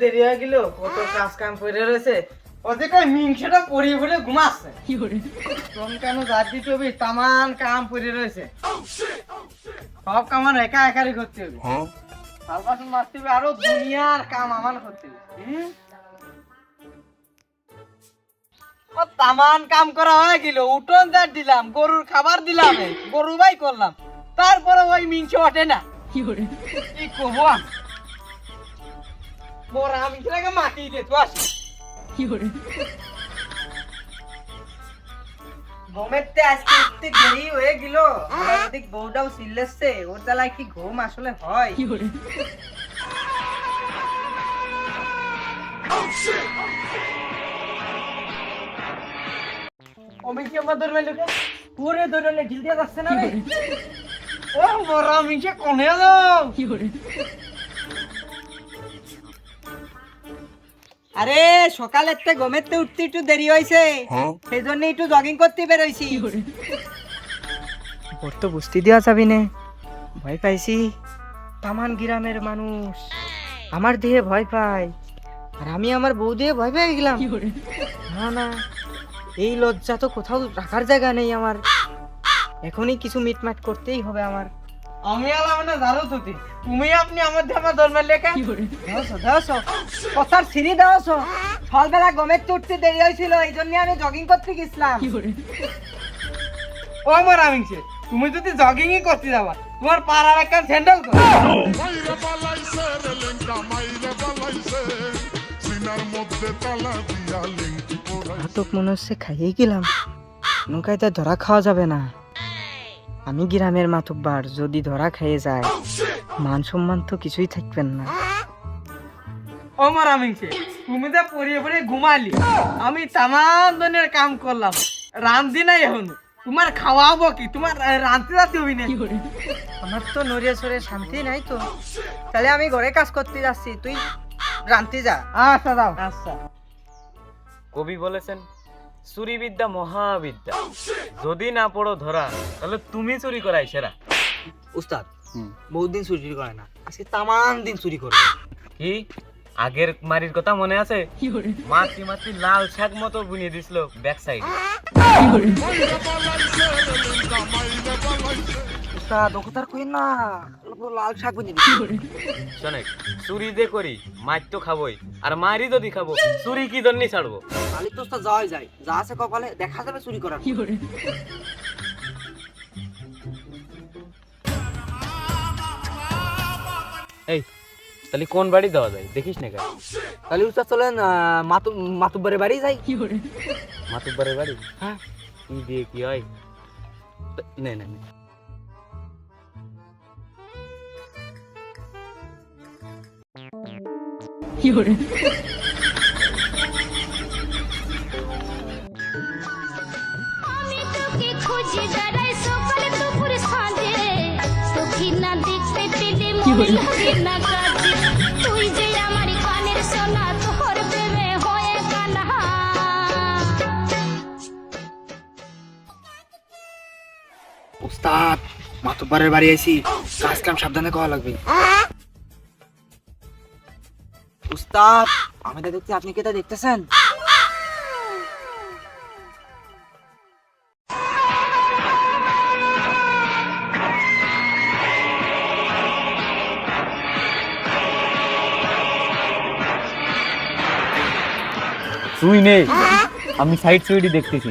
দেরি হয়ে গেল কত কাজ কাম করে রয়েছে। মিংসেটা পড়িয়ে পড়িয়ে ঘুমাচ্ছে। তোম কেন যার দিতে হবে তামান কাম পড়ে রয়েছে। সব একা একারই করতে হবে। সালবাসন মারতে হবে আরও দুনিয়ার কাম আমার করতে হবে। তামান কাম করা হয়ে গেল উঠোন যা দিলাম গরুর খাবার দিলাম গরু বাই করলাম। তারপরে ওই মিংস ওঠে না। কি করব আমি? দে তো আসি ঘুমেতে আজকে উঠতে দেরি হয়ে গেল। ওদিক বউটাও ওর জ্বালায় কি ঘুম আসলে হয়? অমিকে আমার ধরবে লোকে পুরে ধরলে ঢিল দিয়ে যাচ্ছে না রে? ও মরা মিশে কোনে যাও? আরে সকালের থেকে ঘুমেতে উঠতে একটু দেরি হয়েছে সেই জন্য একটু জগিং করতে বেরোইছি। ওর তো বুঝতে দেওয়া যাবি না। ভয় পাইছি। তামান গ্রামের মানুষ। আমার দেহে ভয় পায়। আর আমি আমার বউ দিয়ে ভয় পেয়ে গেলাম। না না। এই লজ্জা তো কোথাও রাখার জায়গা নেই আমার। এখনই কিছু মিটমাট করতেই হবে আমার। আমি আলাম না জানো তো তুমি আপনি আমার ধামা ধর্মের লেখা দেওয়াছো কথার সিঁড়ি দেওয়াছো সকালবেলা গমের তুটতে দেরি হয়েছিল এই জন্য আমি জগিং করতে গেছিলাম। ও আমার আমিছে তুমি যদি জগিংই করতে যাবা তোমার পাড়ার একটা স্যান্ডেল তো মনে হচ্ছে খাইয়ে গেলাম। নৌকায় তো ধরা খাওয়া যাবে না। আমি গ্রামের মাতব্বার যদি ধরা খেয়ে যায় মান সম্মান তো কিছুই থাকবেন না। ও মারা মিংছে তুমি তো পড়িয়ে পড়িয়ে ঘুমালি আমি তামাম দিনের কাম করলাম রান্ধি নাই এখন। তোমার খাওয়াবো কি? তোমার রাঁধতে যাতে হবি না আমার তো নড়িয়ে সরে শান্তি নাই তো। তাহলে আমি ঘরে কাজ করতে যাচ্ছি তুই রাঁধতে যা। আচ্ছা দাও। আচ্ছা। কবি বলেছেন চুরি বিদ্যা মহাবিদ্যা। যদি না পড়ো ধরা তাহলে তুমি চুরি করাই সেরা। উস্তাদ বহুত দিন চুরি করে না। আজকে তামান দিন চুরি করে কি? আগের মারির কথা মনে আছে? মাতি মাতি লাল শাক মতো বুনিয়ে দিছিল ব্যাক সাইড উস্তাদ ওকে তার কই না? লাল শাক বুঝি দিবি। চুরি যে করি মার তো খাবোই আর মারি যদি খাব চুরি কি জন্যই ছাড়বো? খালি তো উস্তাদ যাওয়াই যায়। যা আছে কপালে দেখা যাবে চুরি করার। এই তাহলে কোন বাড়ি দেওয়া যায়? দেখিস না কেন? তাহলে উস্তাদ চলেন মাতু মাতুব্বারের বাড়ি যাই। কি মাতুব্বারের বাড়ি? হ্যাঁ কি দিয়ে কি হয়? নে নে। তুই যে আমার কানের সোনা তোর প্রেমে হয়ে উস্তাদ মাতুব্বারের বাড়ি আইছি। কাজ কাম সাবধানে করা লাগবে। উস্তাদ আমি তো দেখছি আপনি কি তা দেখতেছেন। তুই নেই আমি সাইড সুইডি দেখতেছি।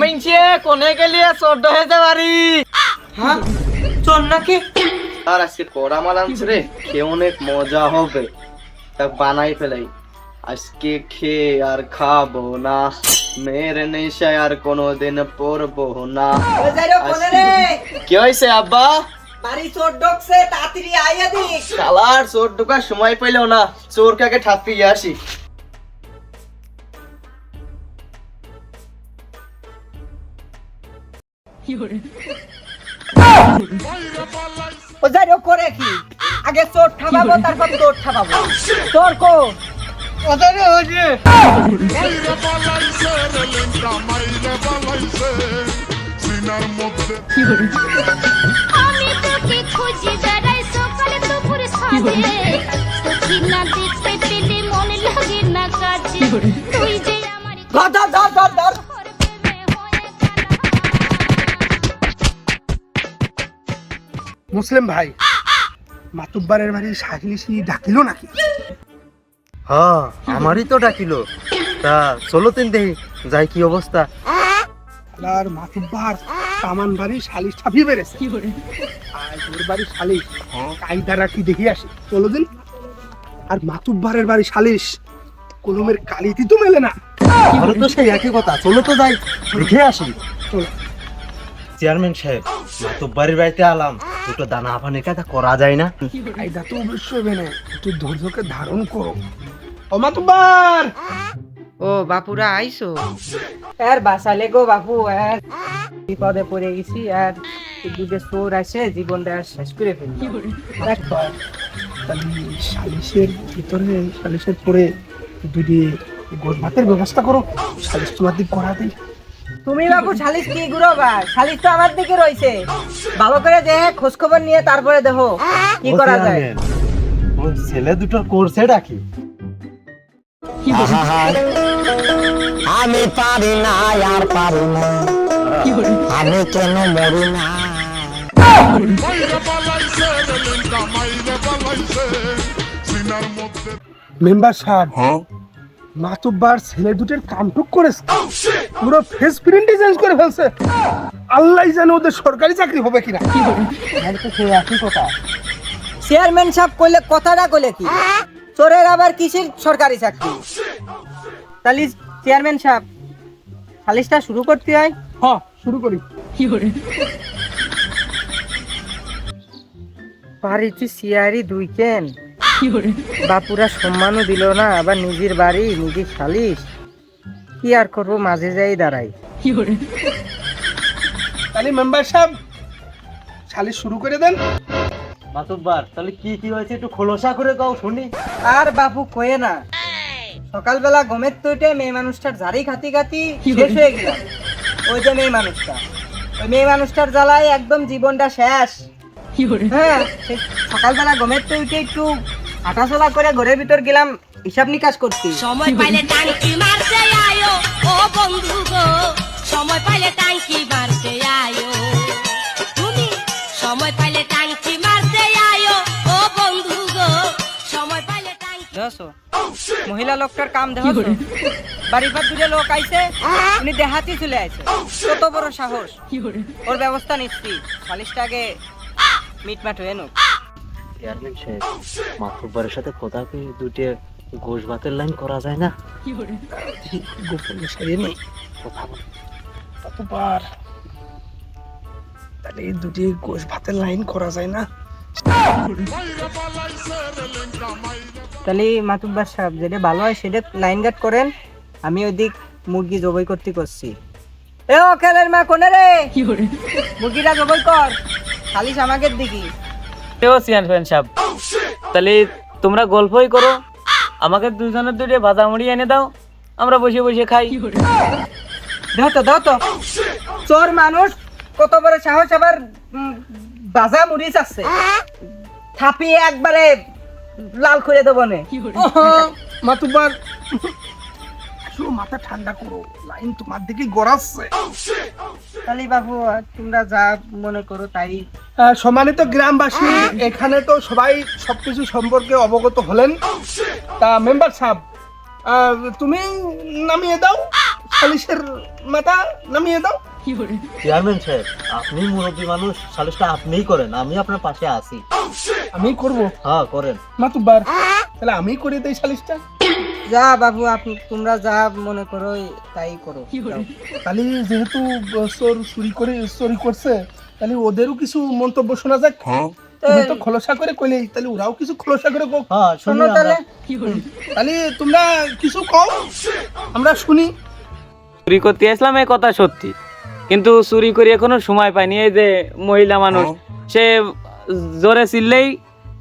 মিনছে কোনে গেলিয়ে চোদ্দ হেতে বাড়ি হ্যাঁ চোর নাকি আর আজকে কড়া মাল আনছে রে খেয়ে অনেক মজা হবে। তা বানাই ফেলাই। আজকে খেয়ে আর খাব না। মেয়ের নেশায় আর কোনোদিন পড়ব না। কি হয়েছে আব্বা? বাড়ি চোর ঢুকছে তাড়াতাড়ি আইয়া দিস। শালার চোর ঢোকার সময় পেলেও না। চোর কাকে ঠাপিয়ে আসি। ও যাইরো করে কি? আগে চোর ঠাপাবো তারপর তোর ঠাপাবো তোর কো? ওদের পালাইছে সিনার মধ্যে আমি তোকে খুঁজি বেড়াই সকালে দুপুর সাজে সখী না দেখতে পেলে মন লাগে না কাজে। মুসলিম ভাই। মাতুব্বারের বাড়ি সাহিলিসি ডাকিল নাকি? হ্যাঁ আমারই তো ডাকিলো। তা চলো তিন দেহি যাই কি অবস্থা? আর মাতুব্বার কামান বাড়ি সালিশ ছাপিয়ে বেড়েছে। আর তোর বাড়ি সালিশ কায়দারা কি দেখি আসি? চলো দিন। আর মাতুব্বারের বাড়ি সালিশ কলমের কালিতি তো মেলে না। আমারও তো সেই একই কথা চলো তো যাই দেখে আসি। চলো। চেয়ারম্যান সাহেব মাতব্বাড়ির বাড়িতে আলাম। দুটো দানা আপানি কাটা করা যায় না। কায়দা তো অবশ্যই হবে না একটু ধৈর্যকে ধারণ করো। ও মাতুব্বার! ও বাপুরা আইসো। আর বাসালে গো বাপু আর বিপদে পড়ে গেছি আর দুধে চোর আসে জীবনটা শেষ করে তাহলে সালিশের ভিতরে সালিশের পরে দুটি গোল ভাতের ব্যবস্থা করো সালিশ তোমার দিক করা দিই। তুমি বাবু শালিশ কি গুড়ো বা শালিশ তো আমার দিকে রয়েছে। ভালো করে দেখে খোঁজ খবর নিয়ে তারপরে দেখো কি করা যায়। ওই ছেলে দুটোর কোর্সে ডাকি আমি পারি না আর পারি না। আমি কেন মরি না? মেম্বার সাহেব মাতুব্বার ছেলে দুটোর কামটুক করেছে। পুরো ফেস প্রিন্টই চেঞ্জ করে ফেলছে। আল্লাহ জানে ওদের সরকারি চাকরি হবে কিনা। সেই কথা। চেয়ারম্যান সাহেব কইলে কথাটা কইলে কি? চোরের আবার কিসের সরকারি চাকরি? তাহলে চেয়ারম্যান সাহেব সালিশটা শুরু করতে হয়? হ শুরু করি। বাড়িতে সিয়ারি দুই কেন? বাপুরা সম্মানও দিল না আবার নিজের বাড়ি নিজের সালিশ কি আর করব মাঝে যাই দাঁড়াই। তাহলে মেম্বার সাহেব সালিশ শুরু করে দেন। মাতব্বার তাহলে কি কি হয়েছে একটু খোলসা করে দাও শুনি। আর বাপু কয়ে না সকালবেলা গমের তো উঠে মেয়ে মানুষটার ঝাড়ি খাতি খাতি শেষ হয়ে গেলাম। ওই যে মেয়ে মানুষটা। ওই মেয়ে মানুষটার জ্বালায় একদম জীবনটা শেষ। হ্যাঁ সকালবেলা গমের তো উঠে একটু হাঁটাচলা করে ঘরের ভিতর গেলাম হিসাব নিকাশ করতে সময় পাইলে টাঙ্কি মারতে আয়ো। ও বন্ধু গো সময় পাইলে টাঙ্কি মারতে আয়ো। তুমি সময় পাইলে টাঙ্কি মারতে আয়ো। ও বন্ধু গো সময় পাইলে টাঙ্কি দেখছ? মহিলা লোকটার কাম দেখছ? বাড়ির পর দুটো লোক আইছে উনি দেহাতি চলে আইছে। কত বড় সাহস। ওর ব্যবস্থা নিচ্ছি। সালিশটাকে মিটমাট হয়ে নুক। চেয়ারম্যান সাহেব মাতব্বারের সাথে কথা কয়ে দুটো গোশ ভাতের লাইন করা যায় না? তাহলে এই দুটি গোশ ভাতের লাইন করা যায় না? তাহলে মাতুব্বার সাহেব যেটা ভালো হয় সেটা লাইন গার্ড করেন আমি ওইদিক মুরগি জবাই করতে করছি। এ ও খেলের মা কোনে রে? মুরগিটা জবাই কর। খালিস আমাকে দিকি এও চেয়ারম্যান সাহেব। তাহলে তোমরা গল্পই করো আমাকে দুজনের দুটো ভাজা মুড়ি এনে দাও আমরা বসে বসে খাই। দাও তো দাও তো। চোর মানুষ কত বড় সাহস আবার বাজা মুড়ি চাচ্ছে। থাপিয়ে একবারে লাল করে দেবো নে। মাতুবার একটু মাথা ঠান্ডা করো লাইন তোমার দিকে গড়াচ্ছে। তাহলে বাবু তোমরা যা মনে করো তাই সম্মানিত গ্রামবাসী এখানে তো সবাই সবকিছু সম্পর্কে অবগত হলেন। তা মেম্বার সাহেব তুমি নামিয়ে দাও। সালিশের মাথা নামিয়ে দাও। চেয়ারম্যান সাহেব আপনি মুরব্বী মানুষ সালিশটা আপনিই করেন আমি আপনার পাশে আছি। আমি করব? হ্যাঁ করেন। মাতুব্বার তাহলে আমি করে দেই সালিশটা? যা বাবু আপনি তোমরা যা মনে করো তাই করো। তাহলে যেহেতু চোর চুরি করে চুরি করছে তাহলে ওদেরও কিছু মন্তব্য শোনা যাক। তুমি তো খোলসা করে কইলে তাহলে ওরাও কিছু খোলসা করে কোক হ্যাঁ শোনো তাহলে। তাহলে তোমরা কিছু কও। আমরা শুনি। চুরি করতে আসলাম এই কথা সত্যি। কিন্তু চুরি করে এখনও সময় পাইনি। এই যে মহিলা মানুষ সে জোরে চিল্লেই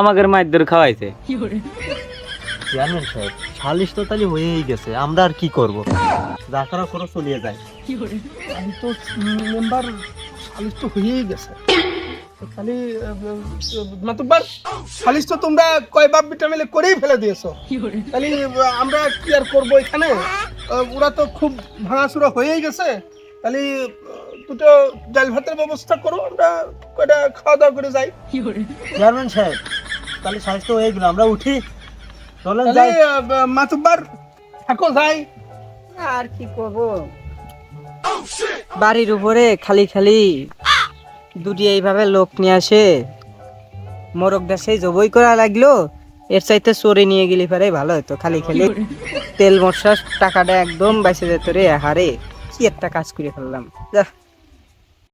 আমাকে মাইদুর খাওয়াইছে। চেয়ারম্যান সাহেব সালিশ তো তাহলে হয়েই গেছে। আমরা আর কি করব? যা করা করো চলিয়ে যায়। আমি তো মেম্বার সালিশ তো হয়েই গেছে। তাহলে মাতুব্বার সালিশ তো তোমরা কয় বাপ বিটা মিলে করেই ফেলে দিয়েছ। আহ, আমরা কি আর করব এখানে? ওরা তো খুব ভাঙাচুরা হয়েই গেছে। আহ, দুটো ডাল ভাতের ব্যবস্থা করো আমরা কয়টা খাওয়া দাওয়া করে যাই। চেয়ারম্যান সাহেব তাহলে তো হয়ে গেল আমরা উঠি। চলেন যাই। মাতুব্বার থাকো যাই। আর কি করব? বাড়ির উপরে খালি খালি দুটি এইভাবে লোক নিয়ে আসে। মোরগ সেই জবই করা লাগল, এর চাইতে চোরে নিয়ে গেলি পারে ভালো হতো, খালি খালি তেল মশলা টাকাটা একদম বেঁচে যেত রে, হারে, কি একটা কাজ করে ফেললাম। যা।